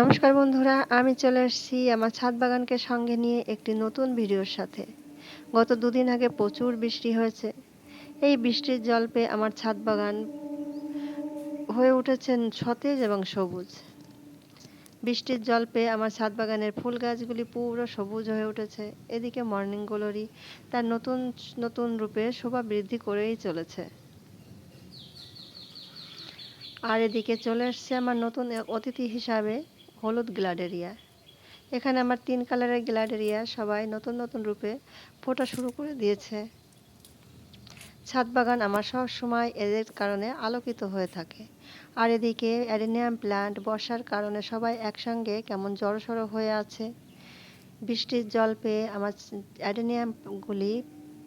নমস্কার বন্ধুরা, আমি চলে এসেছি আমার ছাদ বাগানকে সঙ্গে নিয়ে একটি নতুন ভিডিওর সাথে। গত দুদিন আগে প্রচুর বৃষ্টি হয়েছে। এই বৃষ্টির জল পেয়ে আমার ছাদ বাগান হয়ে উঠেছে সতেজ এবং সবুজ। বৃষ্টির জল পেয়ে আমার ছাদ বাগানের ফুল গাছগুলি পুরো সবুজ হয়ে উঠেছে। এদিকে মর্নিং গ্লোরি তার নতুন নতুন রূপে শোভা বৃদ্ধি করেই চলেছে। আর এদিকে চলে এসছে আমার নতুন অতিথি হিসাবে হলুদ গ্লাডেরিয়া। এখানে আমার তিন কালারের গ্লাডেরিয়া সবাই নতুন নতুন রূপে ফোটা শুরু করে দিয়েছে। ছাদ বাগান আমার সব সময় এদের কারণে আলোকিত হয়ে থাকে। আর এদিকে অ্যাডেনিয়াম প্ল্যান্ট বর্ষার কারণে সবাই একসঙ্গে কেমন জড়সড় হয়ে আছে। বৃষ্টির জল পেয়ে আমার অ্যাডেনিয়ামগুলি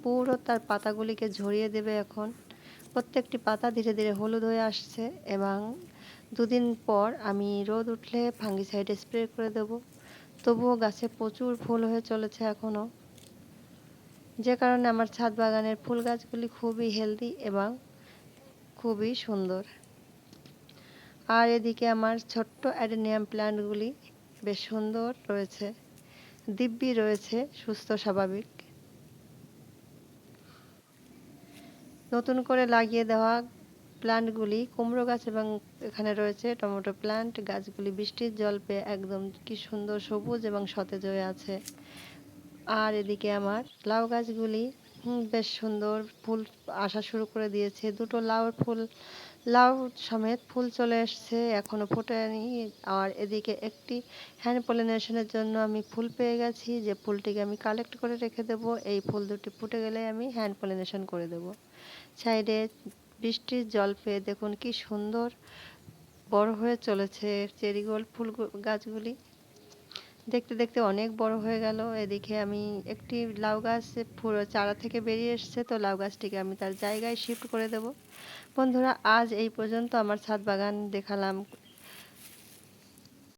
পুরো তার পাতাগুলিকে ঝরিয়ে দেবে এখন। প্রত্যেকটি পাতা ধীরে ধীরে হলুদ হয়ে আসছে এবং দুদিন পর আমি রোদ উঠলে ফাঙ্গিসাইড স্প্রে করে দেব। তবুও গাছে প্রচুর ফুল হয়ে চলেছে এখনও যে কারণে আমার ছাদ বাগানের ফুল গাছগুলি খুবই হেলদি এবং খুবই সুন্দর। আর এদিকে আমার ছোট্ট অ্যাডেনিয়াম প্ল্যান্টগুলি বেশ সুন্দর রয়েছে। দিব্যি রয়েছে, সুস্থ, স্বাভাবিক। নতুন করে লাগিয়ে দেওয়া প্ল্যান্টগুলি কুমড়ো গাছ এবং এখানে রয়েছে টমেটো প্ল্যান্ট গাছগুলি বৃষ্টির জল পেয়ে একদম কি সুন্দর সবুজ এবং সতেজ হয়ে আছে। আর এদিকে আমার লাউ গাছগুলি বেশ সুন্দর ফুল আসা শুরু করে দিয়েছে। দুটো লাউ ফুল, লাউ সমেত ফুল চলে এসছে, এখনও ফোটেনি। আর এদিকে একটি হ্যান্ড পলিনেশনের জন্য আমি ফুল পেয়ে গেছি। যে ফুলটিকে আমি কালেক্ট করে রেখে দেব, এই ফুল দুটি ফুটে গেলে আমি হ্যান্ড পলিনেশন করে দেব। সাইডে বৃষ্টির জল পেয়ে দেখুন কি সুন্দর বড় হয়ে চলেছে চেরি চেরিগোল্ড ফুল গাছগুলি। দেখতে দেখতে অনেক বড় হয়ে গেল। এদিকে আমি একটি লাউ গাছ পুরো চারা থেকে বেরিয়ে এসছে, তো লাউ গাছটিকে আমি তার জায়গায় শিফট করে দেব। বন্ধুরা, আজ এই পর্যন্ত আমার ছাদ বাগান দেখালাম।